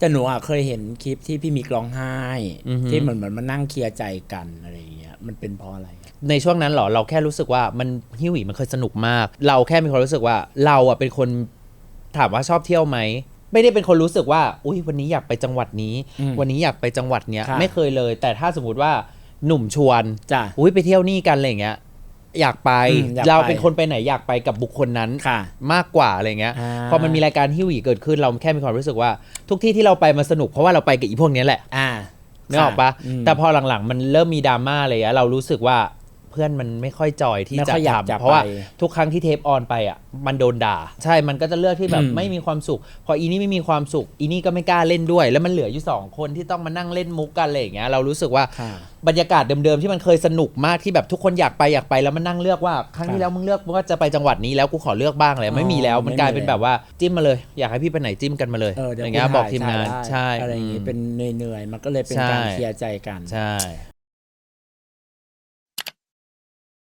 แต่หนูอะเคยเห็นคลิปที่พี่มิกร้องไห้ อือฮึ ที่เหมือนเหมือนมานั่งเคลียร์ใจกันอะไรอย่างเงี้ยมันเป็นเพราะอะไรอะในช่วงนั้นเหรอเราแค่รู้สึกว่ามันฮิวหวีมันเคยสนุกมาก เราแค่มีความรู้สึกว่าเราอะเป็นคนถามว่าชอบเที่ยวไหม ไม่ได้เป็นคนรู้สึกว่า อุ้ยวันนี้อยากไปจังหวัดนี้วันนี้อยากไปจังหวัดเนี้ย ค่ะ ไม่เคยเลย แต่ถ้าสมมติว่าหนุ่มชวน จ้ะ อุ้ยไปเที่ยวนี่กันอะไรอย่างเงี้ย อยากไป อืมอยากไปเราเป็นคนไปไหนอยากไปกับบุคคลนั้นค่ะมากกว่าอะไรเงี้ยอ่า พอมันมีรายการฮิวหวีเกิดขึ้นเราแค่มีความรู้สึกว่า ทุกที่ที่เราไปมันสนุกเพราะว่าเราไปกับอีพวกเนี้ยแหละอ่านึกออกปะมแต่พอหลังๆ มันเริ่มมีดราม่าอะไรอะเรารู้สึกว่า เพื่อนมันไม่ค่อยจอยที่ไม่จะค่อยอยากจะทำเพราะว่าไป ทุกครั้งที่เทปออนไปอะมันโดนด่า ใช่มันก็จะเลือกที่แบบอืมไม่มีความสุข พออีนี่ไม่มีความสุข อีนี่ก็ไม่กล้าเล่นด้วย แล้วมันเหลืออยู่สองคนที่ต้องมานั่งเล่นมุกกันอะไรอย่างเงี้ยเรารู้สึกว่า ค่ะ บรรยากาศเดิมๆ ที่มันเคยสนุกมากที่แบบทุกคนอยากไปอยากไปแล้วมันนั่งเลือกว่า ครั้งครับที่แล้วมึงเลือกว่าจะไปจังหวัดนี้แล้วกูขอเลือกบ้างเลยไม่มีแล้วมันไม่มีกลายเป็นแบบว่าจิ้มมาเลย อยากให้พี่ไปไหนจิ้มกันมาเลยเออเดี๋ยวอย่างเงี้ยกูบอกถ่ทีมงานถ่ยได้ใช่ อะไรอย่างงี้มเป็นเหนื่อยๆมันก็เลยเป็นใช่การเคลียร์ใจกัน ใช่